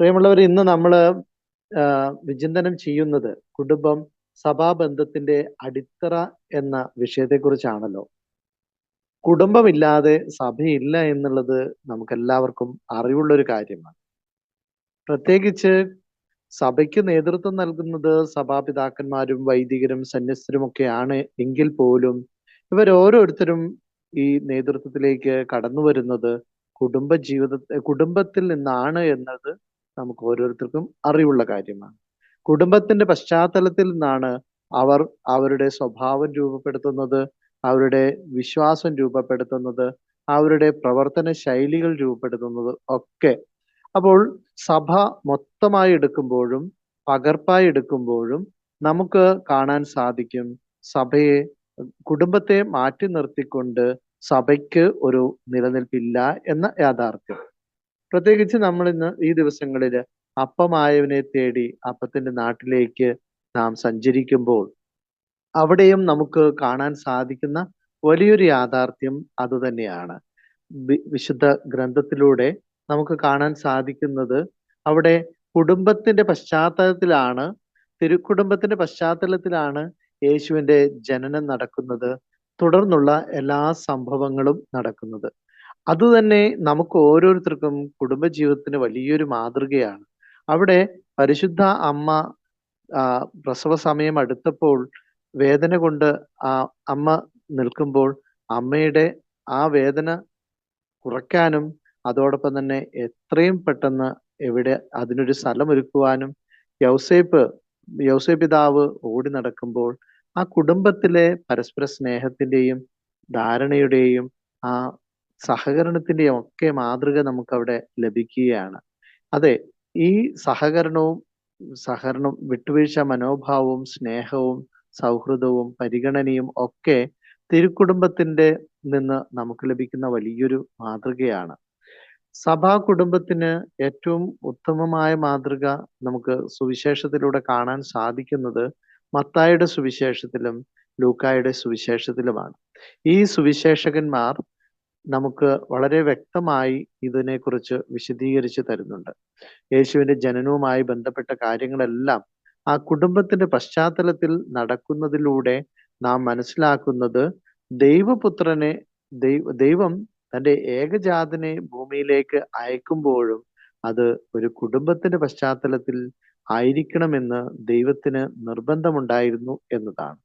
പ്രിയമുള്ളവർ ഇന്ന് നമ്മൾ വിചിന്തനം ചെയ്യുന്നത് കുടുംബം സഭാബന്ധത്തിന്റെ അടിത്തറ എന്ന വിഷയത്തെക്കുറിച്ചാണല്ലോ. കുടുംബമില്ലാതെ സഭയില്ല എന്നുള്ളത് നമുക്കെല്ലാവർക്കും അറിവുള്ള ഒരു കാര്യമാണ്. പ്രത്യേകിച്ച് സഭയ്ക്ക് നേതൃത്വം നൽകുന്നത് സഭാപിതാക്കന്മാരും വൈദികരും സന്യസ്തരും ഒക്കെയാണ് എങ്കിൽ പോലും ഇവരോരോരുത്തരും ഈ നേതൃത്വത്തിലേക്ക് കടന്നു വരുന്നത് കുടുംബ ജീവിത കുടുംബത്തിൽ നിന്നാണ് എന്നത് നമുക്ക് ഓരോരുത്തർക്കും അറിവുള്ള കാര്യമാണ്. കുടുംബത്തിന്റെ പശ്ചാത്തലത്തിൽ നിന്നാണ് അവർ അവരുടെ സ്വഭാവം രൂപപ്പെടുത്തുന്നത് അവരുടെ വിശ്വാസം രൂപപ്പെടുത്തുന്നത് അവരുടെ പ്രവർത്തന ശൈലികൾ രൂപപ്പെടുത്തുന്നത് ഒക്കെ. അപ്പോൾ സഭ മൊത്തമായി എടുക്കുമ്പോഴും പകർപ്പായി എടുക്കുമ്പോഴും നമുക്ക് കാണാൻ സാധിക്കും സഭയെ കുടുംബത്തെ മാറ്റി നിർത്തിക്കൊണ്ട് സഭയ്ക്ക് ഒരു നിലനിൽപ്പില്ല എന്ന യാഥാർത്ഥ്യം. പ്രത്യേകിച്ച് നമ്മൾ ഇന്ന് ഈ ദിവസങ്ങളിൽ അപ്പമായവനെ തേടി അപ്പത്തിന്റെ നാട്ടിലേക്ക് നാം സഞ്ചരിക്കുമ്പോൾ അവിടെയും നമുക്ക് കാണാൻ സാധിക്കുന്ന വലിയൊരു യാഥാർത്ഥ്യം അതുതന്നെയാണ് വിശുദ്ധ ഗ്രന്ഥത്തിലൂടെ നമുക്ക് കാണാൻ സാധിക്കുന്നത് അവിടെ കുടുംബത്തിന്റെ പശ്ചാത്തലത്തിലാണ് തിരുക്കുടുംബത്തിന്റെ പശ്ചാത്തലത്തിലാണ് യേശുവിന്റെ ജനനം നടക്കുന്നത് തുടർന്നുള്ള എല്ലാ സംഭവങ്ങളും നടക്കുന്നത്. അതുതന്നെ നമുക്ക് ഓരോരുത്തർക്കും കുടുംബജീവിതത്തിന് വലിയൊരു മാതൃകയാണ്. അവിടെ പരിശുദ്ധ അമ്മ പ്രസവ സമയം അടുത്തപ്പോൾ വേദന കൊണ്ട് ആ അമ്മ നിൽക്കുമ്പോൾ അമ്മയുടെ ആ വേദന കുറയ്ക്കാനും അതോടൊപ്പം തന്നെ എത്രയും പെട്ടെന്ന് എവിടെ അതിനൊരു സ്ഥലം ഒരുക്കുവാനും യൗസേപ്പ് യൗസേ പിതാവ് ഓടി നടക്കുമ്പോൾ ആ കുടുംബത്തിലെ പരസ്പര സ്നേഹത്തിന്റെയും ധാരണയുടെയും ആ സഹകരണത്തിന്റെയും ഒക്കെ മാതൃക നമുക്ക് അവിടെ ലഭിക്കുകയാണ്. അതെ ഈ സഹകരണവും സഹകരണം വിട്ടുവീഴ്ച മനോഭാവവും സ്നേഹവും സൗഹൃദവും പരിഗണനയും ഒക്കെ തിരുക്കുടുംബത്തിന്റെ നിന്ന് നമുക്ക് ലഭിക്കുന്ന വലിയൊരു മാതൃകയാണ്. സഭാ കുടുംബത്തിന് ഏറ്റവും ഉത്തമമായ മാതൃക നമുക്ക് സുവിശേഷത്തിലൂടെ കാണാൻ സാധിക്കുന്നത് മത്തായുടെ സുവിശേഷത്തിലും ലൂക്കായുടെ സുവിശേഷത്തിലുമാണ്. ഈ സുവിശേഷകന്മാർ നമുക്ക് വളരെ വ്യക്തമായി ഇതിനെക്കുറിച്ച് വിശദീകരിച്ച് തരുന്നുണ്ട്. യേശുവിന്റെ ജനനവുമായി ബന്ധപ്പെട്ട കാര്യങ്ങളെല്ലാം ആ കുടുംബത്തിന്റെ പശ്ചാത്തലത്തിൽ നടക്കുന്നതിലൂടെ നാം മനസ്സിലാക്കുന്നത് ദൈവപുത്രനെ ദൈവ ദൈവം തന്റെ ഏകജാതനെ ഭൂമിയിലേക്ക് അയക്കുമ്പോഴും അത് ഒരു കുടുംബത്തിന്റെ പശ്ചാത്തലത്തിൽ ആയിരിക്കണമെന്ന് ദൈവത്തിന് നിർബന്ധമുണ്ടായിരുന്നു എന്നതാണ്.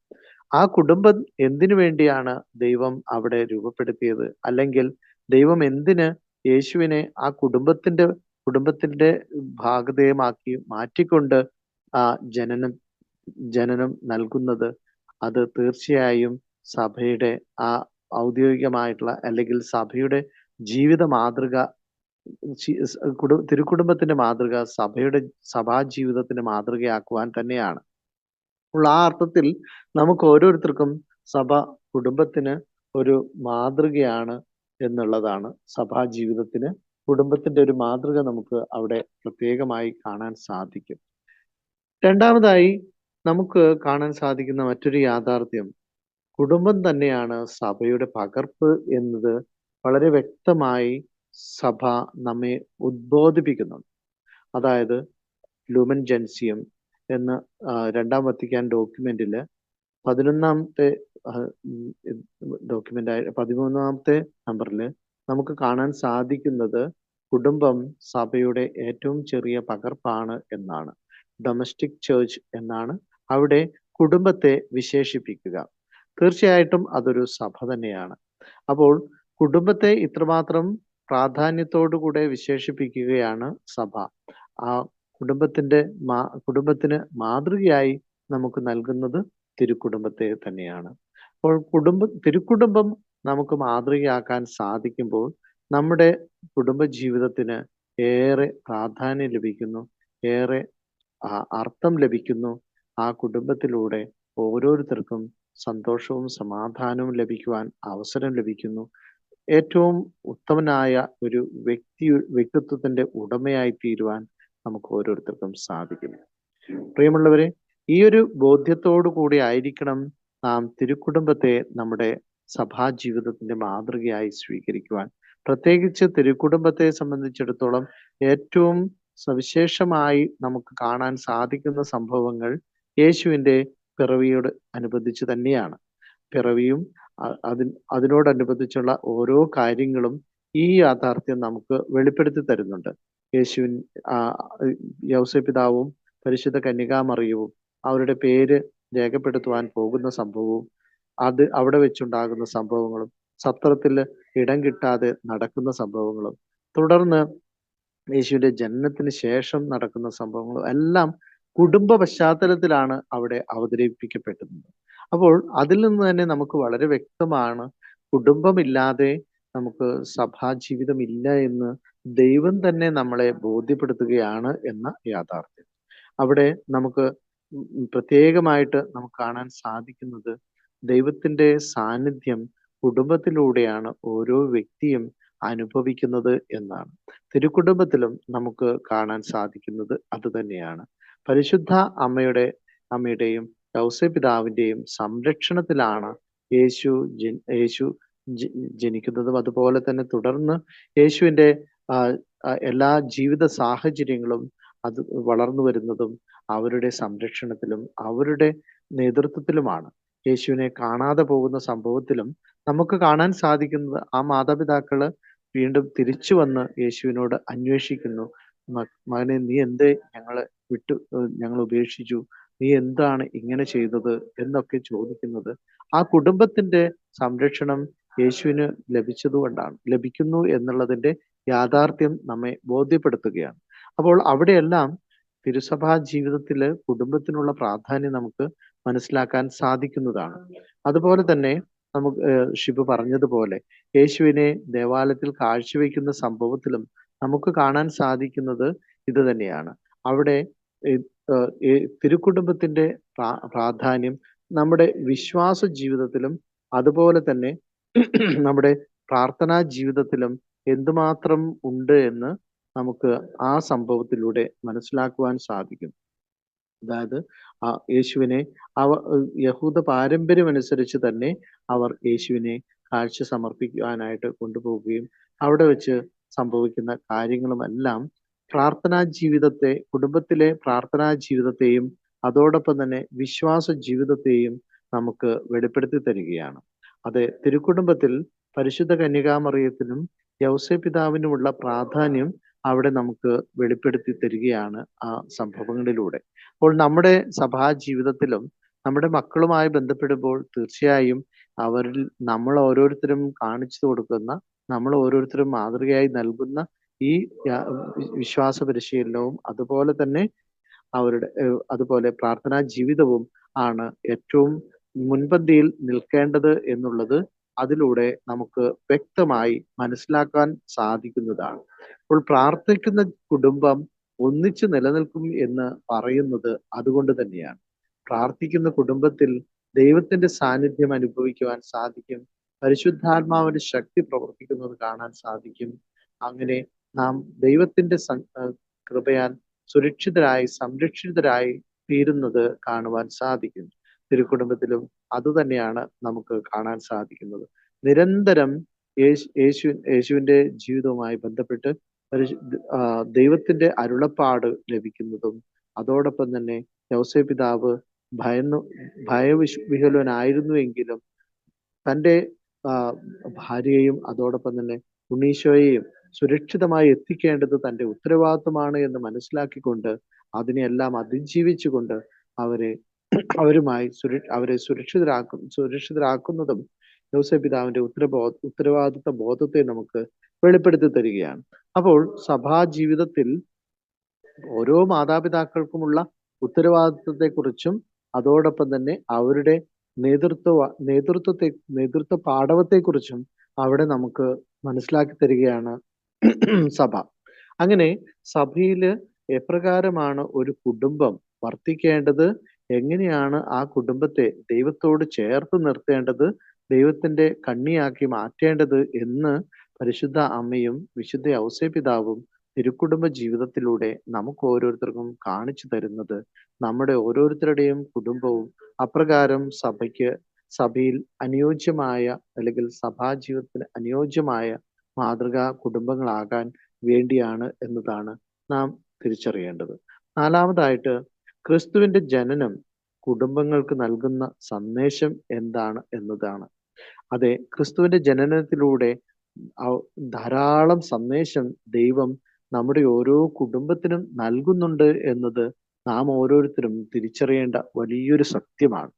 ആ കുടുംബം എന്തിനു വേണ്ടിയാണ് ദൈവം അവിടെ രൂപപ്പെടുത്തിയത്? അല്ലെങ്കിൽ ദൈവം എന്തിന് യേശുവിനെ ആ കുടുംബത്തിന്റെ കുടുംബത്തിന്റെ ഭാഗതയമാക്കി മാറ്റിക്കൊണ്ട് ആ ജനനം ജനനം നൽകുന്നത്? അത് തീർച്ചയായും സഭയുടെ ആ ഔദ്യോഗികമായിട്ടുള്ള അല്ലെങ്കിൽ സഭയുടെ ജീവിത മാതൃക തിരുക്കുടുംബത്തിന്റെ മാതൃക സഭയുടെ സഭാ ജീവിതത്തിന്റെ മാതൃകയാക്കുവാൻ തന്നെയാണ്. ഉള്ള ആ അർത്ഥത്തിൽ നമുക്ക് ഓരോരുത്തർക്കും സഭ കുടുംബത്തിന് ഒരു മാതൃകയാണ് എന്നുള്ളതാണ് സഭാ ജീവിതത്തിന് കുടുംബത്തിന്റെ ഒരു മാതൃക നമുക്ക് അവിടെ പ്രത്യേകമായി കാണാൻ സാധിക്കും. രണ്ടാമതായി നമുക്ക് കാണാൻ സാധിക്കുന്ന മറ്റൊരു യാഥാർത്ഥ്യം കുടുംബം തന്നെയാണ് സഭയുടെ പകർപ്പ് എന്നത് വളരെ വ്യക്തമായി സഭ നമ്മെ ഉദ്ബോധിപ്പിക്കുന്നുണ്ട്. അതായത് ലുമൻ ജെൻസിയം എന്ന രണ്ടാം വത്തിക്കാൻ ഡോക്യുമെന്റിൽ പതിനൊന്നാമത്തെ ഡോക്യുമെന്റ് ആയ പതിമൂന്നാമത്തെ നമ്പറിൽ നമുക്ക് കാണാൻ സാധിക്കുന്നത് കുടുംബം സഭയുടെ ഏറ്റവും ചെറിയ പകർപ്പാണ് എന്നാണ്. ഡൊമസ്റ്റിക് ചേർച്ച് എന്നാണ് അവിടെ കുടുംബത്തെ വിശേഷിപ്പിക്കുക. തീർച്ചയായിട്ടും അതൊരു സഭ തന്നെയാണ്. അപ്പോൾ കുടുംബത്തെ ഇത്രമാത്രം പ്രാധാന്യത്തോടുകൂടെ വിശേഷിപ്പിക്കുകയാണ് സഭ. ആ കുടുംബത്തിന്റെ മാ കുടുംബത്തിന് മാതൃകയായി നമുക്ക് നൽകുന്നത് തിരുക്കുടുംബത്തെ തന്നെയാണ്. അപ്പോൾ കുടുംബ തിരുക്കുടുംബം നമുക്ക് മാതൃകയാക്കാൻ സാധിക്കുമ്പോൾ നമ്മുടെ കുടുംബ ജീവിതത്തിന് ഏറെ പ്രാധാന്യം ലഭിക്കുന്നു ഏറെ അർത്ഥം ലഭിക്കുന്നു. ആ കുടുംബത്തിലൂടെ ഓരോരുത്തർക്കും സന്തോഷവും സമാധാനവും ലഭിക്കുവാൻ അവസരം ലഭിക്കുന്നു. ഏറ്റവും ഉത്തമനായ ഒരു വ്യക്തി വ്യക്തിത്വത്തിന്റെ ഉടമയായി തീരുവാൻ നമുക്ക് ഓരോരുത്തർക്കും സാധിക്കും. പ്രിയമുള്ളവരെ ഈ ഒരു ബോധ്യത്തോടു കൂടി ആയിരിക്കണം നാം തിരുക്കുടുംബത്തെ നമ്മുടെ സഭാ ജീവിതത്തിന്റെ മാതൃകയായി സ്വീകരിക്കുവാൻ. പ്രത്യേകിച്ച് തിരുക്കുടുംബത്തെ സംബന്ധിച്ചിടത്തോളം ഏറ്റവും സവിശേഷമായി നമുക്ക് കാണാൻ സാധിക്കുന്ന സംഭവങ്ങൾ യേശുവിന്റെ പിറവിയോട് അനുബന്ധിച്ച് തന്നെയാണ്. പിറവിയും അതി അതിനോടനുബന്ധിച്ചുള്ള ഓരോ കാര്യങ്ങളും ഈ യാഥാർത്ഥ്യം നമുക്ക് വെളിപ്പെടുത്തി തരുന്നുണ്ട്. യേശുവിൻ യൗസ പിതാവും പരിശുദ്ധ കന്യകാമറിയവും അവരുടെ പേര് രേഖപ്പെടുത്തുവാൻ പോകുന്ന സംഭവവും അത് അവിടെ വെച്ചുണ്ടാകുന്ന സംഭവങ്ങളും സത്രത്തിൽ ഇടം കിട്ടാതെ നടക്കുന്ന സംഭവങ്ങളും തുടർന്ന് യേശുവിന്റെ ജനനത്തിന് ശേഷം നടക്കുന്ന സംഭവങ്ങളും എല്ലാം കുടുംബ പശ്ചാത്തലത്തിലാണ് അവിടെ അവതരിപ്പിക്കപ്പെടുന്നത് അപ്പോൾ അതിൽ നിന്ന് തന്നെ നമുക്ക് വളരെ വ്യക്തമാണ് കുടുംബമില്ലാതെ നമുക്ക് സഭാ ജീവിതം ഇല്ല എന്ന് ദൈവം തന്നെ നമ്മളെ ബോധ്യപ്പെടുത്തുകയാണ് എന്ന യാഥാർത്ഥ്യം. അവിടെ നമുക്ക് പ്രത്യേകമായിട്ട് നമുക്ക് കാണാൻ സാധിക്കുന്നത് ദൈവത്തിന്റെ സാന്നിധ്യം കുടുംബത്തിലൂടെയാണ് ഓരോ വ്യക്തിയും അനുഭവിക്കുന്നത് എന്നാണ്. തിരുക്കുടുംബത്തിലും നമുക്ക് കാണാൻ സാധിക്കുന്നത് അത് തന്നെയാണ്. പരിശുദ്ധ അമ്മയുടെ അമ്മയുടെയും പിതാവിന്റെയും സംരക്ഷണത്തിലാണ് യേശു യേശു ജനിക്കുന്നതും അതുപോലെ തന്നെ തുടർന്ന് യേശുവിന്റെ എല്ലാ ജീവിത സാഹചര്യങ്ങളും അത് വളർന്നു വരുന്നതും അവരുടെ സംരക്ഷണത്തിലും അവരുടെ നേതൃത്വത്തിലുമാണ്. യേശുവിനെ കാണാതെ പോകുന്ന സംഭവത്തിലും നമുക്ക് കാണാൻ സാധിക്കുന്നത് ആ മാതാപിതാക്കൾ വീണ്ടും തിരിച്ചു വന്ന് യേശുവിനോട് അന്വേഷിക്കുന്നു. മകനെ നീ എന്തേ ഞങ്ങളെ വിട്ടു ഞങ്ങൾ ഉപേക്ഷിച്ചു? നീ എന്താണ് ഇങ്ങനെ ചെയ്തത്? എന്നൊക്കെ ചോദിക്കുന്നത്. ആ കുടുംബത്തിന്റെ സംരക്ഷണം യേശുവിന് ലഭിച്ചതുകൊണ്ടാണ് ലഭിക്കുന്നു എന്നുള്ളതിന്റെ യാഥാർത്ഥ്യം നമ്മെ ബോധ്യപ്പെടുത്തുകയാണ്. അപ്പോൾ അവിടെയെല്ലാം തിരുസഭാ ജീവിതത്തിൽ കുടുംബത്തിനുള്ള പ്രാധാന്യം നമുക്ക് മനസ്സിലാക്കാൻ സാധിക്കുന്നതാണ്. അതുപോലെ തന്നെ നമുക്ക് ഷിബു പറഞ്ഞതുപോലെ യേശുവിനെ ദേവാലയത്തിൽ കാഴ്ചവെക്കുന്ന സംഭവത്തിലും നമുക്ക് കാണാൻ സാധിക്കുന്നത് ഇത് തന്നെയാണ്. അവിടെ തിരുക്കുടുംബത്തിന്റെ പ്രാധാന്യം നമ്മുടെ വിശ്വാസ ജീവിതത്തിലും അതുപോലെ തന്നെ നമ്മുടെ പ്രാർത്ഥനാ ജീവിതത്തിലും എന്തുമാത്രം ഉണ്ട് എന്ന് നമുക്ക് ആ സംഭവത്തിലൂടെ മനസ്സിലാക്കുവാൻ സാധിക്കും. അതായത് ആ യേശുവിനെ അവ യഹൂദ പാരമ്പര്യം അനുസരിച്ച് തന്നെ അവർ യേശുവിനെ കാഴ്ച സമർപ്പിക്കുവാനായിട്ട് കൊണ്ടുപോവുകയും അവിടെ വെച്ച് സംഭവിക്കുന്ന കാര്യങ്ങളുമെല്ലാം പ്രാർത്ഥനാ ജീവിതത്തെ കുടുംബത്തിലെ പ്രാർത്ഥനാ ജീവിതത്തെയും അതോടൊപ്പം തന്നെ വിശ്വാസ ജീവിതത്തെയും നമുക്ക് വെളിപ്പെടുത്തി തരികയാണ്. അത് തിരുക്കുടുംബത്തിൽ പരിശുദ്ധ കന്യകാമറിയത്തിനും യൗസേ പിതാവിനുമുള്ള പ്രാധാന്യം അവിടെ നമുക്ക് വെളിപ്പെടുത്തി തരികയാണ് ആ സംഭവങ്ങളിലൂടെ. അപ്പോൾ നമ്മുടെ സഭാ ജീവിതത്തിലും നമ്മുടെ മക്കളുമായി ബന്ധപ്പെടുമ്പോൾ തീർച്ചയായും അവരിൽ നമ്മൾ ഓരോരുത്തരും കാണിച്ചു കൊടുക്കുന്ന നമ്മൾ ഓരോരുത്തരും മാതൃകയായി നൽകുന്ന ഈ വിശ്വാസ പരിശീലനവും അതുപോലെ തന്നെ അവരുടെ അതുപോലെ പ്രാർത്ഥനാ ജീവിതവും ആണ് ഏറ്റവും മുൻപന്തിയിൽ നിൽക്കേണ്ടത് എന്നുള്ളത് അതിലൂടെ നമുക്ക് വ്യക്തമായി മനസ്സിലാക്കാൻ സാധിക്കുന്നതാണ്. അപ്പോൾ പ്രാർത്ഥിക്കുന്ന കുടുംബം ഒന്നിച്ചു നിലനിൽക്കും എന്ന് പറയുന്നത് അതുകൊണ്ട് തന്നെയാണ്. പ്രാർത്ഥിക്കുന്ന കുടുംബത്തിൽ ദൈവത്തിന്റെ സാന്നിധ്യം അനുഭവിക്കുവാൻ സാധിക്കും. പരിശുദ്ധാത്മാവിന്റെ ശക്തി പ്രവർത്തിക്കുന്നത് കാണാൻ സാധിക്കും. അങ്ങനെ നാം ദൈവത്തിന്റെ കൃപയാൽ സുരക്ഷിതരായി സംരക്ഷിതരായി തീരുന്നത് കാണുവാൻ സാധിക്കും. തിരുക്കുടുംബത്തിലും അതുതന്നെയാണ് നമുക്ക് കാണാൻ സാധിക്കുന്നത്. നിരന്തരം യേശു യേശു യേശുവിന്റെ ജീവിതവുമായി ബന്ധപ്പെട്ട് ദൈവത്തിന്റെ അരുളപ്പാട് ലഭിക്കുന്നതും അതോടൊപ്പം തന്നെ യൗസേ പിതാവ് ഭയന്നു ഭയവിഹ്വലനായിരുന്നുവെങ്കിലും തന്റെ ഭാര്യയെയും അതോടൊപ്പം തന്നെ ഉണ്ണീശോയെയും സുരക്ഷിതമായി എത്തിക്കേണ്ടത് തന്റെ ഉത്തരവാദിത്വമാണ് എന്ന് മനസ്സിലാക്കിക്കൊണ്ട് അതിനെയെല്ലാം അതിജീവിച്ചുകൊണ്ട് അവരെ അവരുമായി സുര അവരെ സുരക്ഷിതരാക്കും സുരക്ഷിതരാക്കുന്നതും യോസഫ് പിതാവിന്റെ ഉത്തരബോ ഉത്തരവാദിത്വ ബോധത്തെ നമുക്ക് വെളിപ്പെടുത്തി തരികയാണ്. അപ്പോൾ സഭാ ജീവിതത്തിൽ ഓരോ മാതാപിതാക്കൾക്കുമുള്ള ഉത്തരവാദിത്വത്തെക്കുറിച്ചും അതോടൊപ്പം തന്നെ അവരുടെ നേതൃത്വ നേതൃത്വത്തെ നേതൃത്വ പാഠവത്തെക്കുറിച്ചും അവിടെ നമുക്ക് മനസ്സിലാക്കി തരികയാണ് സഭ. അങ്ങനെ സഭയിൽ എപ്രകാരമാണ് ഒരു കുടുംബം വർത്തിക്കേണ്ടത് എങ്ങനെയാണ് ആ കുടുംബത്തെ ദൈവത്തോട് ചേർത്ത് നിർത്തേണ്ടത്? ദൈവത്തിന്റെ കണ്ണിയാക്കി മാറ്റേണ്ടത് എന്ന് പരിശുദ്ധ അമ്മയും വിശുദ്ധ ഔസേപിതാവും തിരുക്കുടുംബ ജീവിതത്തിലൂടെ നമുക്ക് ഓരോരുത്തർക്കും കാണിച്ചു തരുന്നത്. നമ്മുടെ ഓരോരുത്തരുടെയും കുടുംബവും അപ്രകാരം സഭയ്ക്ക് സഭയിൽ അനുയോജ്യമായ അല്ലെങ്കിൽ സഭാ ജീവിതത്തിന് അനുയോജ്യമായ മാതൃകാ കുടുംബങ്ങളാകാൻ വേണ്ടിയാണ് എന്നതാണ് നാം തിരിച്ചറിയേണ്ടത്. നാലാമതായിട്ട് ക്രിസ്തുവിന്റെ ജനനം കുടുംബങ്ങൾക്ക് നൽകുന്ന സന്ദേശം എന്താണ് എന്നതാണ്. അതെ ക്രിസ്തുവിന്റെ ജനനത്തിലൂടെ ധാരാളം സന്ദേശം ദൈവം നമ്മുടെ ഓരോ കുടുംബത്തിനും നൽകുന്നുണ്ട് എന്നത് നാം ഓരോരുത്തരും തിരിച്ചറിയേണ്ട വലിയൊരു സത്യമാണ്.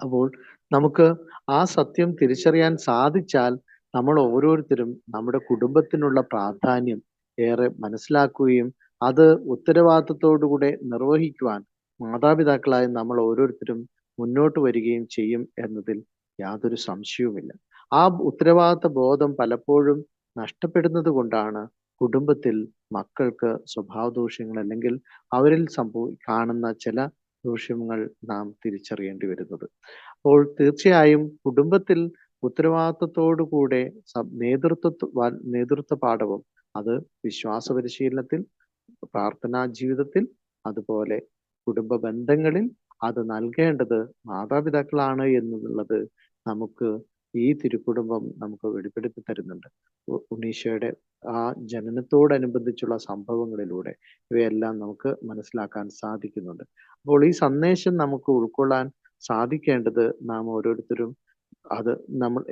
അപ്പോൾ നമുക്ക് ആ സത്യം തിരിച്ചറിയാൻ സാധിച്ചാൽ നമ്മൾ ഓരോരുത്തരും നമ്മുടെ കുടുംബത്തിനുള്ള പ്രാധാന്യം ഏറെ മനസ്സിലാക്കുകയും അത് ഉത്തരവാദിത്തത്തോടുകൂടെ നിർവഹിക്കുവാൻ മാതാപിതാക്കളായ നമ്മൾ ഓരോരുത്തരും മുന്നോട്ട് വരികയും ചെയ്യും എന്നതിൽ യാതൊരു സംശയവുമില്ല. ആ ഉത്തരവാദിത്ത ബോധം പലപ്പോഴും നഷ്ടപ്പെടുന്നത് കൊണ്ടാണ് കുടുംബത്തിൽ മക്കൾക്ക് സ്വഭാവ ദൂഷ്യങ്ങൾ അല്ലെങ്കിൽ അവരിൽ സംഭവി കാണുന്ന ചില ദൂഷ്യങ്ങൾ നാം തിരിച്ചറിയേണ്ടി വരുന്നത്. അപ്പോൾ തീർച്ചയായും കുടുംബത്തിൽ ഉത്തരവാദിത്തത്തോടു കൂടെ നേതൃത്വ നേതൃത്വ പാഠവും അത് വിശ്വാസ പരിശീലനത്തിൽ പ്രാർത്ഥനാ ജീവിതത്തിൽ അതുപോലെ കുടുംബ ബന്ധങ്ങളിൽ അത് നൽകേണ്ടത് മാതാപിതാക്കളാണ് എന്നുള്ളത് നമുക്ക് ഈ തിരുക്കുടുംബം നമുക്ക് വെളിപ്പെടുത്തി തരുന്നുണ്ട്. ഉണീഷയുടെ ആ ജനനത്തോടനുബന്ധിച്ചുള്ള സംഭവങ്ങളിലൂടെ ഇവയെല്ലാം നമുക്ക് മനസ്സിലാക്കാൻ സാധിക്കുന്നുണ്ട്. അപ്പോൾ ഈ സന്ദേശം നമുക്ക് ഉൾക്കൊള്ളാൻ സാധിക്കേണ്ടത് നാം ഓരോരുത്തരും അത് നമ്മൾ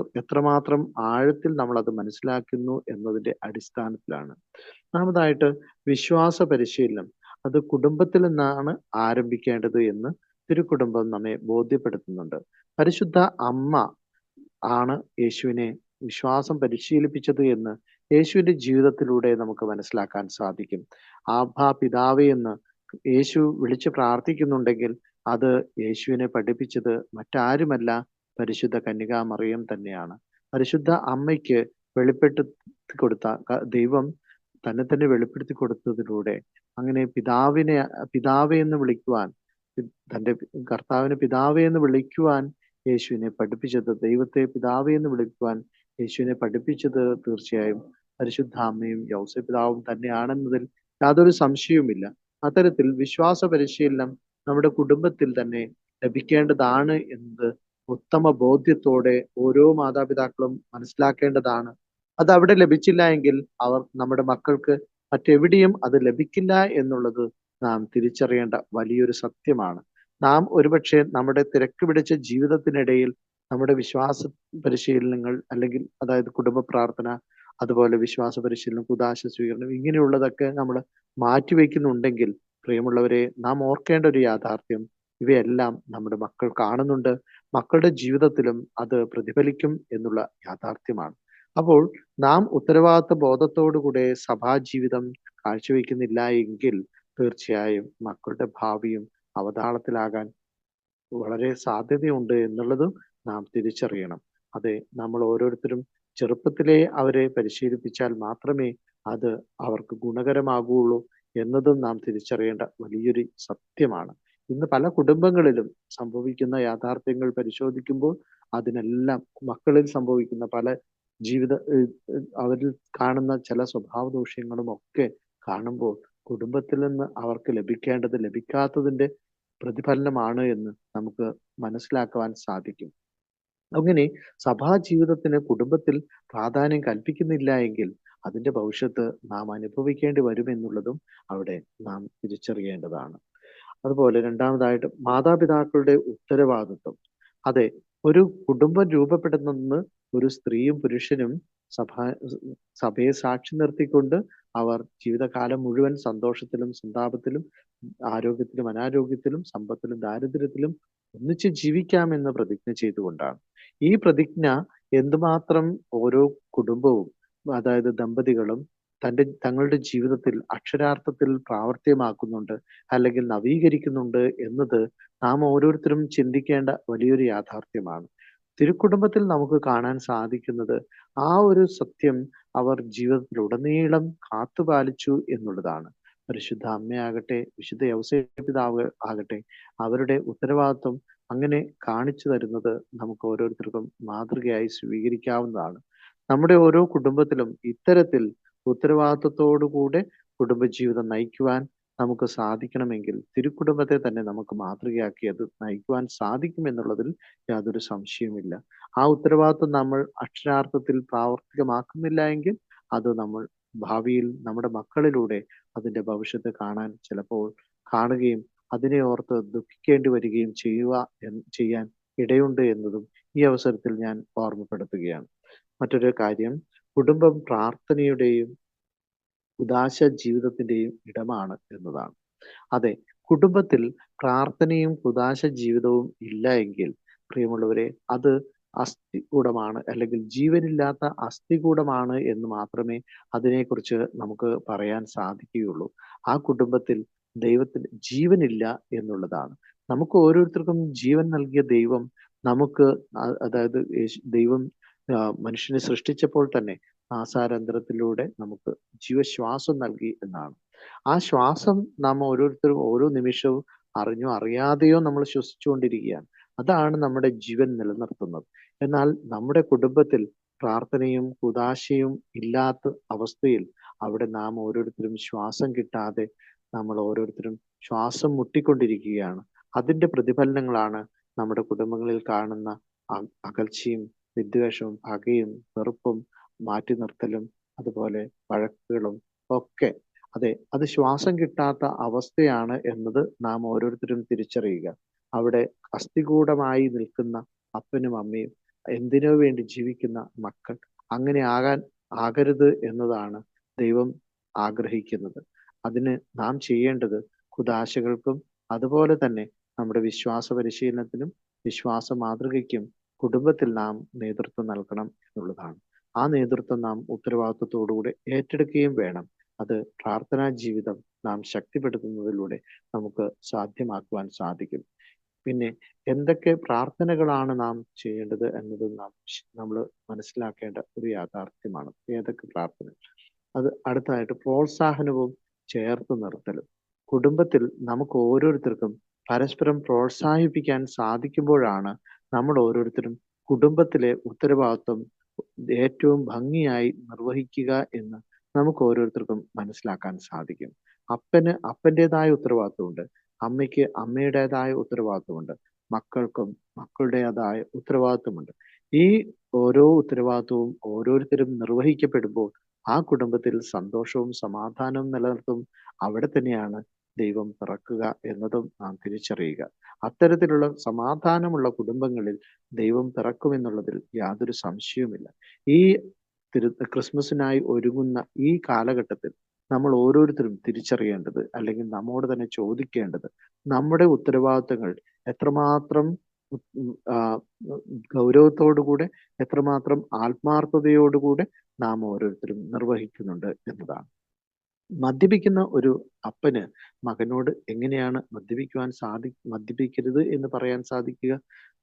എത്രമാത്രം ആഴത്തിൽ നമ്മൾ അത് മനസ്സിലാക്കുന്നു എന്നതിന്റെ അടിസ്ഥാനത്തിലാണ്. ഒന്നാമതായിട്ട് വിശ്വാസ പരിശീലനം. അത് കുടുംബത്തിൽ നിന്നാണ് ആരംഭിക്കേണ്ടത് എന്ന് തിരുക്കുടുംബം നമ്മെ ബോധ്യപ്പെടുത്തുന്നുണ്ട്. പരിശുദ്ധ അമ്മ ആണ് യേശുവിനെ വിശ്വാസം പരിശീലിപ്പിച്ചത് എന്ന് യേശുവിന്റെ ജീവിതത്തിലൂടെ നമുക്ക് മനസ്സിലാക്കാൻ സാധിക്കും. ആഭ പിതാവേ എന്ന് യേശു വിളിച്ച് പ്രാർത്ഥിക്കുന്നുണ്ടെങ്കിൽ അത് യേശുവിനെ പഠിപ്പിച്ചത് മറ്റാരുമല്ല പരിശുദ്ധ കന്യകാ മറിയം തന്നെയാണ്. പരിശുദ്ധ അമ്മയ്ക്ക് വെളിപ്പെടുത്തി കൊടുത്ത ദൈവം തന്നെ തന്നെ വെളിപ്പെടുത്തി കൊടുത്തതിലൂടെ അങ്ങനെ പിതാവിനെ പിതാവേ എന്ന് വിളിക്കുവാൻ തന്റെ കർത്താവിനെ പിതാവേ എന്ന് വിളിക്കുവാൻ യേശുവിനെ പഠിപ്പിച്ചത് ദൈവത്തെ പിതാവേ എന്ന് വിളിക്കുവാൻ യേശുവിനെ പഠിപ്പിച്ചത് തീർച്ചയായും പരിശുദ്ധ അമ്മയും യൗസ പിതാവും തന്നെയാണെന്നതിൽ യാതൊരു സംശയവുമില്ല. അത്തരത്തിൽ വിശ്വാസ പരിശീലനം നമ്മുടെ കുടുംബത്തിൽ തന്നെ ലഭിക്കേണ്ടതാണ് എന്നത് ഉത്തമ ബോധ്യത്തോടെ ഓരോ മാതാപിതാക്കളും മനസ്സിലാക്കേണ്ടതാണ്. അത് അവിടെ ലഭിച്ചില്ല എങ്കിൽ അവർ നമ്മുടെ മക്കൾക്ക് മറ്റെവിടെയും അത് ലഭിക്കില്ല എന്നുള്ളത് നാം തിരിച്ചറിയേണ്ട വലിയൊരു സത്യമാണ്. നാം ഒരുപക്ഷെ നമ്മുടെ തിരക്ക് പിടിച്ച ജീവിതത്തിനിടയിൽ നമ്മുടെ വിശ്വാസ പരിശീലനങ്ങൾ അല്ലെങ്കിൽ അതായത് കുടുംബ പ്രാർത്ഥന അതുപോലെ വിശ്വാസ പരിശീലനം കുദാശ സ്വീകരണം ഇങ്ങനെയുള്ളതൊക്കെ നമ്മൾ മാറ്റിവെക്കുന്നുണ്ടെങ്കിൽ പ്രിയമുള്ളവരെ നാം ഓർക്കേണ്ട ഒരു യാഥാർത്ഥ്യം ഇവയെല്ലാം നമ്മുടെ മക്കൾ കാണുന്നുണ്ട്. മക്കളുടെ ജീവിതത്തിലും അത് പ്രതിഫലിക്കും എന്നുള്ള യാഥാർത്ഥ്യമാണ്. അപ്പോൾ നാം ഉത്തരവാദിത്ത ബോധത്തോടുകൂടെ സഭാജീവിതം കാഴ്ചവെക്കുന്നില്ല എങ്കിൽ തീർച്ചയായും മക്കളുടെ ഭാവിയും അവതാളത്തിലാകാൻ വളരെ സാധ്യതയുണ്ട് എന്നുള്ളതും നാം തിരിച്ചറിയണം. അതെ നമ്മൾ ഓരോരുത്തരും ചെറുപ്പത്തിലെ അവരെ പരിശീലിപ്പിച്ചാൽ മാത്രമേ അത് അവർക്ക് ഗുണകരമാകുള്ളൂ എന്നതും നാം തിരിച്ചറിയേണ്ട വലിയൊരു സത്യമാണ്. ഇന്ന് പല കുടുംബങ്ങളിലും സംഭവിക്കുന്ന യാഥാർത്ഥ്യങ്ങൾ പരിശോധിക്കുമ്പോൾ അതിനെല്ലാം മക്കളിൽ സംഭവിക്കുന്ന പല ജീവിത അവരിൽ കാണുന്ന ചില സ്വഭാവ ദൂഷ്യങ്ങളും ഒക്കെ കാണുമ്പോൾ കുടുംബത്തിൽ നിന്ന് അവർക്ക് ലഭിക്കേണ്ടത് ലഭിക്കാത്തതിന്റെ പ്രതിഫലനമാണ് എന്ന് നമുക്ക് മനസ്സിലാക്കുവാൻ സാധിക്കും. അങ്ങനെ സഭാ ജീവിതത്തിന് കുടുംബത്തിൽ പ്രാധാന്യം കൽപ്പിക്കുന്നില്ല എങ്കിൽ അതിന്റെ ഭവിഷ്യത്ത് നാം അനുഭവിക്കേണ്ടി വരുമെന്നുള്ളതും അവിടെ നാം തിരിച്ചറിയേണ്ടതാണ്. അതുപോലെ രണ്ടാമതായിട്ട് മാതാപിതാക്കളുടെ ഉത്തരവാദിത്വം. അതെ ഒരു കുടുംബം രൂപപ്പെടുന്നെന്ന് ഒരു സ്ത്രീയും പുരുഷനും സഭ സഭയെ സാക്ഷി നിർത്തിക്കൊണ്ട് അവർ ജീവിതകാലം മുഴുവൻ സന്തോഷത്തിലും സന്താപത്തിലും ആരോഗ്യത്തിലും അനാരോഗ്യത്തിലും സമ്പത്തിലും ദാരിദ്ര്യത്തിലും ഒന്നിച്ച് ജീവിക്കാമെന്ന് പ്രതിജ്ഞ ചെയ്തുകൊണ്ടാണ്. ഈ പ്രതിജ്ഞ എന്തുമാത്രം ഓരോ കുടുംബവും അതായത് ദമ്പതികളും തന്റെ തങ്ങളുടെ ജീവിതത്തിൽ അക്ഷരാർത്ഥത്തിൽ പ്രാവർത്തികമാക്കുന്നുണ്ട് അല്ലെങ്കിൽ നവീകരിക്കുന്നുണ്ട് എന്നത് നാം ഓരോരുത്തരും ചിന്തിക്കേണ്ട വലിയൊരു യാഥാർത്ഥ്യമാണ്. തിരുക്കുടുംബത്തിൽ നമുക്ക് കാണാൻ സാധിക്കുന്നത് ആ ഒരു സത്യം അവർ ജീവിതത്തിലുടനീളം കാത്തുപാലിച്ചു എന്നുള്ളതാണ്. പരിശുദ്ധ അമ്മയാകട്ടെ വിശുദ്ധ യവസപിതാവ് ആകട്ടെ അവരുടെ ഉത്തരവാദിത്വം അങ്ങനെ കാണിച്ചു തരുന്നത് നമുക്ക് ഓരോരുത്തർക്കും മാതൃകയായി സ്വീകരിക്കാവുന്നതാണ്. നമ്മുടെ ഓരോ കുടുംബത്തിലും ഇത്തരത്തിൽ ഉത്തരവാദിത്വത്തോടുകൂടെ കുടുംബജീവിതം നയിക്കുവാൻ നമുക്ക് സാധിക്കണമെങ്കിൽ തിരുക്കുടുംബത്തെ തന്നെ നമുക്ക് മാതൃകയാക്കി അത് നയിക്കുവാൻ സാധിക്കുമെന്നുള്ളതിൽ യാതൊരു സംശയവുമില്ല. ആ ഉത്തരവാദിത്വം നമ്മൾ അക്ഷരാർത്ഥത്തിൽ പ്രാവർത്തികമാക്കുന്നില്ല എങ്കിൽ അത് നമ്മൾ ഭാവിയിൽ നമ്മുടെ മക്കളിലൂടെ അതിന്റെ ഭവിഷ്യത്ത് കാണാൻ ചിലപ്പോൾ കാണുകയും അതിനെ ഓർത്ത് ദുഃഖിക്കേണ്ടി വരികയും ചെയ്യുക ചെയ്യാൻ ഇടയുണ്ട് എന്നതും ഈ അവസരത്തിൽ ഞാൻ ഓർമ്മപ്പെടുത്തുകയാണ്. മറ്റൊരു കാര്യം കുടുംബം പ്രാർത്ഥനയുടെയും ഉദാശ ജീവിതത്തിന്റെയും ഇടമാണ് എന്നതാണ്. അതെ കുടുംബത്തിൽ പ്രാർത്ഥനയും ഉദാശ ജീവിതവും ഇല്ല എങ്കിൽ പ്രിയമുള്ളവരെ അത് അസ്ഥികൂടമാണ് അല്ലെങ്കിൽ ജീവനില്ലാത്ത അസ്ഥികൂടമാണ് എന്ന് മാത്രമേ അതിനെക്കുറിച്ച് നമുക്ക് പറയാൻ സാധിക്കുകയുള്ളൂ. ആ കുടുംബത്തിൽ ദൈവത്തിന് ജീവനില്ല എന്നുള്ളതാണ്. നമുക്ക് ഓരോരുത്തർക്കും ജീവൻ നൽകിയ ദൈവം നമുക്ക് അതായത് ദൈവം മനുഷ്യനെ സൃഷ്ടിച്ചപ്പോൾ തന്നെ ആസാരന്ധ്രത്തിലൂടെ നമുക്ക് ജീവശ്വാസം നൽകി എന്നാണ്. ആ ശ്വാസം നാം ഓരോരുത്തരും ഓരോ നിമിഷവും അറിഞ്ഞോ അറിയാതെയോ നമ്മൾ ശ്വസിച്ചുകൊണ്ടിരിക്കുകയാണ്. അതാണ് നമ്മുടെ ജീവൻ നിലനിർത്തുന്നത്. എന്നാൽ നമ്മുടെ കുടുംബത്തിൽ പ്രാർത്ഥനയും കുതാശയും ഇല്ലാത്ത അവസ്ഥയിൽ അവിടെ നാം ഓരോരുത്തരും ശ്വാസം കിട്ടാതെ നമ്മൾ ഓരോരുത്തരും ശ്വാസം മുട്ടിക്കൊണ്ടിരിക്കുകയാണ്. അതിന്റെ പ്രതിഫലനങ്ങളാണ് നമ്മുടെ കുടുംബങ്ങളിൽ കാണുന്ന അകൽച്ചയും വിദ്വേഷവും പകയും വെറുപ്പും മാറ്റി നിർത്തലും അതുപോലെ വഴക്കുകളും ഒക്കെ. അതെ അത് ശ്വാസം കിട്ടാത്ത അവസ്ഥയാണ് എന്നത് നാം ഓരോരുത്തരും തിരിച്ചറിയുക. അവിടെ അസ്ഥികൂടമായി നിൽക്കുന്ന അപ്പനും അമ്മയും എന്തിനോ വേണ്ടി ജീവിക്കുന്ന മക്കൾ അങ്ങനെ ആകാൻ ആകരുത് എന്നതാണ് ദൈവം ആഗ്രഹിക്കുന്നത്. അതിന് നാം ചെയ്യേണ്ടത് കുദാശകൾക്കും അതുപോലെ തന്നെ നമ്മുടെ വിശ്വാസ പരിശീലനത്തിനും വിശ്വാസ മാതൃകയ്ക്കും കുടുംബത്തിൽ നാം നേതൃത്വം നൽകണം എന്നുള്ളതാണ്. ആ നേതൃത്വം നാം ഉത്തരവാദിത്വത്തോടുകൂടെ ഏറ്റെടുക്കുകയും വേണം. അത് പ്രാർത്ഥനാ ജീവിതം നാം ശക്തിപ്പെടുത്തുന്നതിലൂടെ നമുക്ക് സാധ്യമാക്കുവാൻ സാധിക്കും. പിന്നെ എന്തൊക്കെ പ്രാർത്ഥനകളാണ് നാം ചെയ്യേണ്ടത് എന്നത് നാം നമ്മൾ മനസ്സിലാക്കേണ്ട ഒരു യാഥാർത്ഥ്യമാണ്. ഏതൊക്കെ പ്രാർത്ഥന അത് അടുത്തതായിട്ട് പ്രോത്സാഹനവും ചേർത്ത് നിർത്തലും. കുടുംബത്തിൽ നമുക്ക് ഓരോരുത്തർക്കും പരസ്പരം പ്രോത്സാഹിപ്പിക്കാൻ സാധിക്കുമ്പോഴാണ് നമ്മൾ ഓരോരുത്തരും കുടുംബത്തിലെ ഉത്തരവാദിത്വം ഏറ്റവും ഭംഗിയായി നിർവഹിക്കുക എന്ന് നമുക്ക് ഓരോരുത്തർക്കും മനസ്സിലാക്കാൻ സാധിക്കും. അപ്പന് അപ്പന്റെതായ ഉത്തരവാദിത്വമുണ്ട്. അമ്മയ്ക്ക് അമ്മയുടേതായ ഉത്തരവാദിത്വമുണ്ട്. മക്കൾക്കും മക്കളുടേതായ ഉത്തരവാദിത്വമുണ്ട്. ഈ ഓരോ ഉത്തരവാദിത്വവും ഓരോരുത്തരും നിർവഹിക്കപ്പെടുമ്പോൾ ആ കുടുംബത്തിൽ സന്തോഷവും സമാധാനവും നിലനിർത്തും. അവിടെ തന്നെയാണ് ദൈവം പിറക്കുക എന്നതും നാം തിരിച്ചറിയുക. അത്തരത്തിലുള്ള സമാധാനമുള്ള കുടുംബങ്ങളിൽ ദൈവം പിറക്കുമെന്നുള്ളതിൽ യാതൊരു സംശയവുമില്ല. ഈ തിരു ക്രിസ്മസിനായി ഒരുങ്ങുന്ന ഈ കാലഘട്ടത്തിൽ നമ്മൾ ഓരോരുത്തരും തിരിച്ചറിയേണ്ടത് അല്ലെങ്കിൽ നമ്മോട് തന്നെ ചോദിക്കേണ്ടത് നമ്മുടെ ഉത്തരവാദിത്തങ്ങൾ എത്രമാത്രം ഗൗരവത്തോടുകൂടെ എത്രമാത്രം ആത്മാർത്ഥതയോടുകൂടെ നാം ഓരോരുത്തരും നിർവഹിക്കുന്നുണ്ട് എന്നതാണ്. മദ്യപിക്കുന്ന ഒരു അപ്പന് മകനോട് എങ്ങനെയാണ് മദ്യപിക്കുവാൻ സാധി മദ്യപിക്കരുത് എന്ന് പറയാൻ സാധിക്കുക?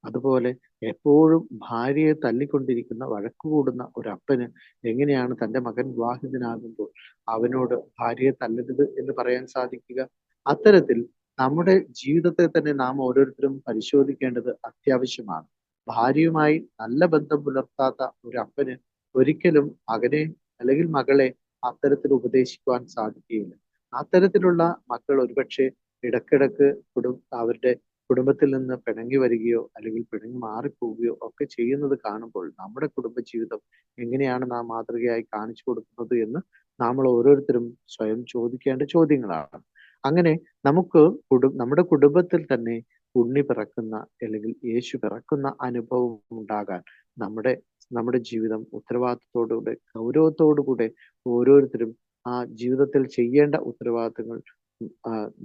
അതുപോലെ എപ്പോഴും ഭാര്യയെ തല്ലിക്കൊണ്ടിരിക്കുന്ന വഴക്കു കൂടുന്ന ഒരു അപ്പന് എങ്ങനെയാണ് തന്റെ മകൻ വിവാഹിതനാകുമ്പോൾ അവനോട് ഭാര്യയെ തല്ലരുത് എന്ന് പറയാൻ സാധിക്കുക? അത്തരത്തിൽ നമ്മുടെ ജീവിതത്തെ തന്നെ നാം ഓരോരുത്തരും പരിശോധിക്കേണ്ടത് അത്യാവശ്യമാണ്. ഭാര്യയുമായി നല്ല ബന്ധം പുലർത്താത്ത ഒരു അപ്പന് ഒരിക്കലും മകനെ അല്ലെങ്കിൽ മകളെ അത്തരത്തിൽ ഉപദേശിക്കുവാൻ സാധിക്കുകയില്ല. അത്തരത്തിലുള്ള മക്കൾ ഒരുപക്ഷെ ഇടക്കിടക്ക് കുടും അവരുടെ കുടുംബത്തിൽ നിന്ന് പിണങ്ങി വരികയോ അല്ലെങ്കിൽ പിണങ്ങി മാറിപ്പോവുകയോ ഒക്കെ ചെയ്യുന്നത് കാണുമ്പോൾ നമ്മുടെ കുടുംബജീവിതം എങ്ങനെയാണ് നാം മാതൃകയായി കാണിച്ചു കൊടുക്കുന്നത് എന്ന് നമ്മൾ ഓരോരുത്തരും സ്വയം ചോദിക്കേണ്ട ചോദ്യങ്ങളാണ്. അങ്ങനെ നമുക്ക് കുടു നമ്മുടെ കുടുംബത്തിൽ തന്നെ ഉണ്ണി പിറക്കുന്ന അല്ലെങ്കിൽ യേശു പിറക്കുന്ന അനുഭവം ഉണ്ടാകാൻ നമ്മുടെ നമ്മുടെ ജീവിതം ഉത്തരവാദിത്തത്തോടുകൂടെ ഗൗരവത്തോടുകൂടെ ഓരോരുത്തരും ആ ജീവിതത്തിൽ ചെയ്യേണ്ട ഉത്തരവാദിത്തങ്ങൾ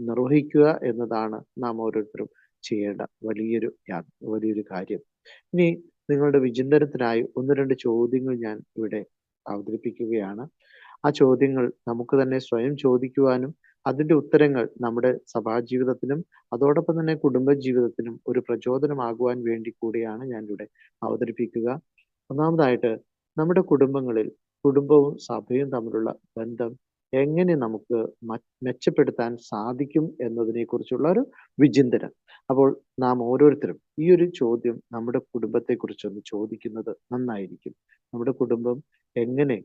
നിർവഹിക്കുക എന്നതാണ് നാം ഓരോരുത്തരും ചെയ്യേണ്ട വലിയൊരു വലിയൊരു കാര്യം. ഇനി നിങ്ങളുടെ വിചിന്തനത്തിനായി ഒന്ന് രണ്ട് ചോദ്യങ്ങൾ ഞാൻ ഇവിടെ അവതരിപ്പിക്കുകയാണ്. ആ ചോദ്യങ്ങൾ നമുക്ക് തന്നെ സ്വയം ചോദിക്കുവാനും അതിന്റെ ഉത്തരങ്ങൾ നമ്മുടെ സഭാജീവിതത്തിനും അതോടൊപ്പം തന്നെ കുടുംബ ജീവിതത്തിനും ഒരു പ്രചോദനമാകുവാൻ വേണ്ടി കൂടിയാണ് ഞാൻ ഇവിടെ അവതരിപ്പിക്കുക. ഒന്നാമതായിട്ട് നമ്മുടെ കുടുംബങ്ങളിൽ കുടുംബവും സഭയും തമ്മിലുള്ള ബന്ധം എങ്ങനെ നമുക്ക് മെച്ചപ്പെടുത്താൻ സാധിക്കും എന്നതിനെ കുറിച്ചുള്ള ഒരു വിചിന്തനം. അപ്പോൾ നാം ഓരോരുത്തരും ഈ ഒരു ചോദ്യം നമ്മുടെ കുടുംബത്തെ കുറിച്ചൊന്ന് ചോദിക്കുന്നത് നന്നായിരിക്കും. നമ്മുടെ കുടുംബം എങ്ങനെ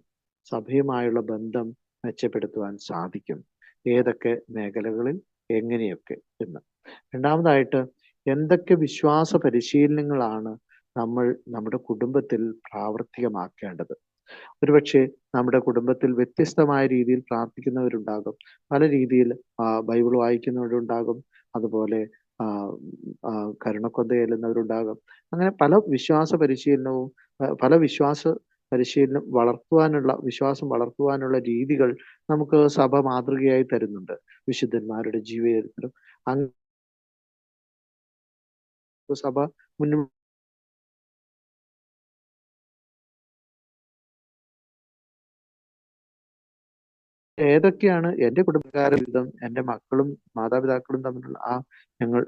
സഭയുമായുള്ള ബന്ധം മെച്ചപ്പെടുത്തുവാൻ സാധിക്കും? ഏതൊക്കെ മേഖലകളിൽ എങ്ങനെയൊക്കെ എന്ന്. രണ്ടാമതായിട്ട് എന്തൊക്കെ വിശ്വാസ പരിശീലനങ്ങളാണ് നമ്മൾ നമ്മുടെ കുടുംബത്തിൽ പ്രാവർത്തികമാക്കേണ്ടത്. ഒരുപക്ഷെ നമ്മുടെ കുടുംബത്തിൽ വ്യത്യസ്തമായ രീതിയിൽ പ്രാർത്ഥിക്കുന്നവരുണ്ടാകും. പല രീതിയിൽ ബൈബിൾ വായിക്കുന്നവരുണ്ടാകും. അതുപോലെ കരുണക്കൊന്ത ചെല്ലുന്നവരുണ്ടാകും അങ്ങനെ പല വിശ്വാസ പരിശീലനവും പല വിശ്വാസ പരിശീലനം വളർത്തുവാനുള്ള വിശ്വാസം വളർത്തുവാനുള്ള രീതികൾ നമുക്ക് സഭ മാതൃകയായി തരുന്നുണ്ട്. വിശുദ്ധന്മാരുടെ ജീവചരിത്രം സഭ മുന്നിൽ ഏതൊക്കെയാണ് എന്റെ കുടുംബക്കാരുടെ ബിരുദം എന്റെ മക്കളും മാതാപിതാക്കളും തമ്മിലുള്ള ആ ഞങ്ങൾ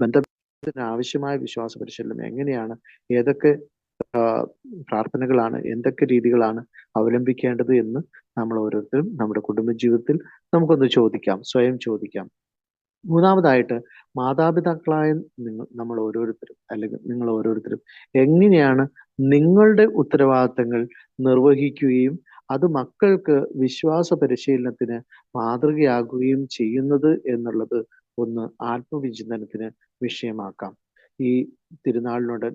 ബന്ധത്തിന് ആവശ്യമായ വിശ്വാസ പരിശീലനം എങ്ങനെയാണ് ഏതൊക്കെ പ്രാർത്ഥനകളാണ് എന്തൊക്കെ രീതികളാണ് അവലംബിക്കേണ്ടത് എന്ന് നമ്മൾ ഓരോരുത്തരും നമ്മുടെ കുടുംബജീവിതത്തിൽ നമുക്കൊന്ന് ചോദിക്കാം സ്വയം ചോദിക്കാം. മൂന്നാമതായിട്ട് മാതാപിതാക്കളായ നിങ്ങൾ നമ്മൾ ഓരോരുത്തരും അല്ലെങ്കിൽ നിങ്ങൾ ഓരോരുത്തരും എങ്ങനെയാണ് നിങ്ങളുടെ ഉത്തരവാദിത്തങ്ങൾ നിർവഹിക്കുകയും അത് മക്കൾക്ക് വിശ്വാസ പരിശീലനത്തിന് മാതൃകയാകുകയും ചെയ്യുന്നത് എന്നുള്ളത് ഒന്ന് ആത്മവിചിന്തനത്തിന് വിഷയമാക്കാം. ഈ തിരുനാളിനോട്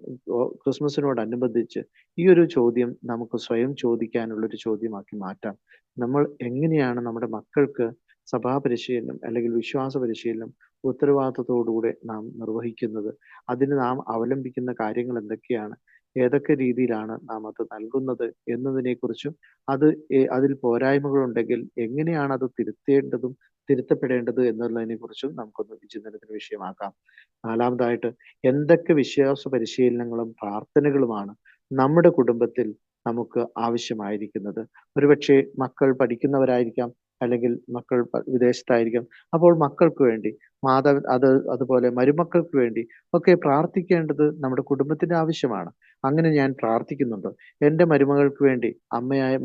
ക്രിസ്മസിനോടനുബന്ധിച്ച് ഈ ഒരു ചോദ്യം നമുക്ക് സ്വയം ചോദിക്കാനുള്ള ഒരു ചോദ്യമാക്കി മാറ്റാം. നമ്മൾ എങ്ങനെയാണ് നമ്മുടെ മക്കൾക്ക് സഭാ പരിശീലനം അല്ലെങ്കിൽ വിശ്വാസ പരിശീലനം ഉത്തരവാദിത്തത്തോടുകൂടെ നാം നിർവഹിക്കുന്നത്. അതിന് നാം അവലംബിക്കുന്ന കാര്യങ്ങൾ എന്തൊക്കെയാണ്? ഏതൊക്കെ രീതിയിലാണ് നാം അത് നൽകുന്നത് എന്നതിനെക്കുറിച്ചും അത് അതിൽ പോരായ്മകളുണ്ടെങ്കിൽ എങ്ങനെയാണ് അത് തിരുത്തേണ്ടതും തിരുത്തപ്പെടേണ്ടത് എന്നുള്ളതിനെ കുറിച്ചും നമുക്കൊന്ന് വിചിന്തനത്തിന് വിഷയമാക്കാം. നാലാമതായിട്ട് എന്തൊക്കെ വിശ്വാസ പരിശീലനങ്ങളും പ്രാർത്ഥനകളുമാണ് നമ്മുടെ കുടുംബത്തിൽ നമുക്ക് ആവശ്യമായിരിക്കുന്നത്? ഒരുപക്ഷെ മക്കൾ പഠിക്കുന്നവരായിരിക്കാം അല്ലെങ്കിൽ മക്കൾ വിദേശത്തായിരിക്കാം. അപ്പോൾ മക്കൾക്ക് വേണ്ടി മാതാവ് അത് അതുപോലെ മരുമക്കൾക്ക് വേണ്ടി ഒക്കെ പ്രാർത്ഥിക്കേണ്ടത് നമ്മുടെ കുടുംബത്തിന്റെ ആവശ്യമാണ്. അങ്ങനെ ഞാൻ പ്രാർത്ഥിക്കുന്നുണ്ടോ. എന്റെ മരുമകൾക്ക് വേണ്ടി അമ്മയായ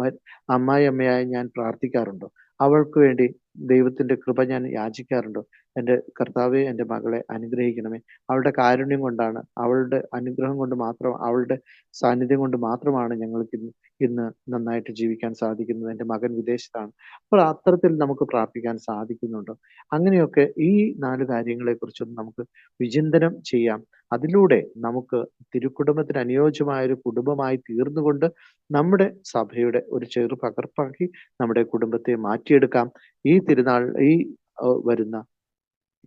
അമ്മായി അമ്മയായി ഞാൻ പ്രാർത്ഥിക്കാറുണ്ട്. അവൾക്ക് വേണ്ടി ദൈവത്തിന്റെ കൃപ ഞാൻ യാചിക്കാറുണ്ട്. എന്റെ കർത്താവെ എന്റെ മകളെ അനുഗ്രഹിക്കണമേ. അവളുടെ കാരുണ്യം കൊണ്ടാണ് അവളുടെ അനുഗ്രഹം കൊണ്ട് മാത്രം അവളുടെ സാന്നിധ്യം കൊണ്ട് മാത്രമാണ് ഞങ്ങൾക്ക് ഇന്ന് നന്നായിട്ട് ജീവിക്കാൻ സാധിക്കുന്നത് എന്റെ മകൻ വിദേശത്താണ്. അപ്പോൾ അത്തരത്തിൽ നമുക്ക് പ്രാപിക്കാൻ സാധിക്കുന്നുണ്ടോ. അങ്ങനെയൊക്കെ ഈ നാല് കാര്യങ്ങളെ കുറിച്ചൊന്നും നമുക്ക് വിചിന്തനം ചെയ്യാം. അതിലൂടെ നമുക്ക് തിരുക്കുടുംബത്തിന് അനുയോജ്യമായ ഒരു കുടുംബമായി തീർന്നുകൊണ്ട് നമ്മുടെ സഭയുടെ ഒരു ചെറു പകർപ്പാക്കി നമ്മുടെ കുടുംബത്തെ മാറ്റിയെടുക്കാം. ഈ തിരുനാൾ ഈ വരുന്ന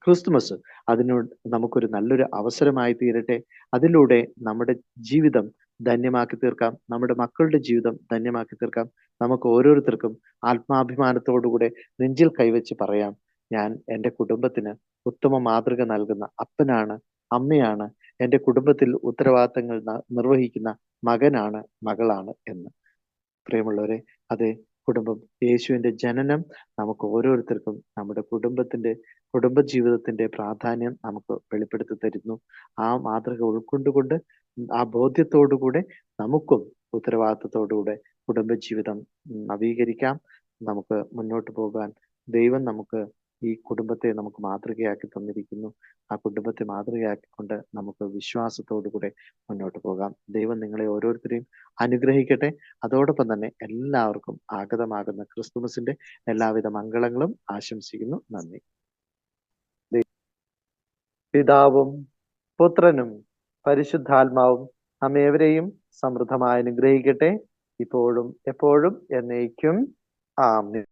ക്രിസ്തുമസ് അതിനോട് നമുക്കൊരു നല്ലൊരു അവസരമായി തീരട്ടെ. അതിലൂടെ നമ്മുടെ ജീവിതം ധന്യമാക്കി തീർക്കാം. നമ്മുടെ മക്കളുടെ ജീവിതം ധന്യമാക്കി തീർക്കാം. നമുക്ക് ഓരോരുത്തർക്കും ആത്മാഭിമാനത്തോടുകൂടെ നെഞ്ചിൽ കൈവച്ച് പറയാം. ഞാൻ എന്റെ കുടുംബത്തിന് ഉത്തമ മാതൃക നൽകുന്ന അപ്പനാണ് അമ്മയാണ്. എന്റെ കുടുംബത്തിൽ ഉത്തരവാദിത്തങ്ങൾ നിർവഹിക്കുന്ന മകനാണ് മകളാണ് എന്ന്. പ്രിയമുള്ളവരെ അതെ കുടുംബം. യേശുവിന്റെ ജനനം നമുക്ക് ഓരോരുത്തർക്കും നമ്മുടെ കുടുംബത്തിന്റെ കുടുംബ ജീവിതത്തിന്റെ പ്രാധാന്യം നമുക്ക് വെളിപ്പെടുത്തി തരുന്നു. ആ മാതൃക ഉൾക്കൊണ്ടുകൊണ്ട് ആ ബോധ്യത്തോടുകൂടെ നമുക്കും ഉത്തരവാദിത്തത്തോടുകൂടെ കുടുംബജീവിതം നവീകരിക്കാം. നമുക്ക് മുന്നോട്ട് പോകാൻ ദൈവം നമുക്ക് ഈ കുടുംബത്തെ നമുക്ക് മാതൃകയാക്കി തന്നിരിക്കുന്നു. ആ കുടുംബത്തെ മാതൃകയാക്കിക്കൊണ്ട് നമുക്ക് വിശ്വാസത്തോടുകൂടെ മുന്നോട്ട് പോകാം. ദൈവം നിങ്ങളെ ഓരോരുത്തരെയും അനുഗ്രഹിക്കട്ടെ. അതോടൊപ്പം തന്നെ എല്ലാവർക്കും ആഗതമാകുന്ന ക്രിസ്തുമസിന്റെ എല്ലാവിധ മംഗളങ്ങളും ആശംസിക്കുന്നു. നന്ദി. പിതാവും പുത്രനും പരിശുദ്ധാത്മാവും നമ്മേവരെയും സമൃദ്ധമായി അനുഗ്രഹിക്കട്ടെ. ഇപ്പോഴും എപ്പോഴും എന്നേക്കും. ആമേൻ.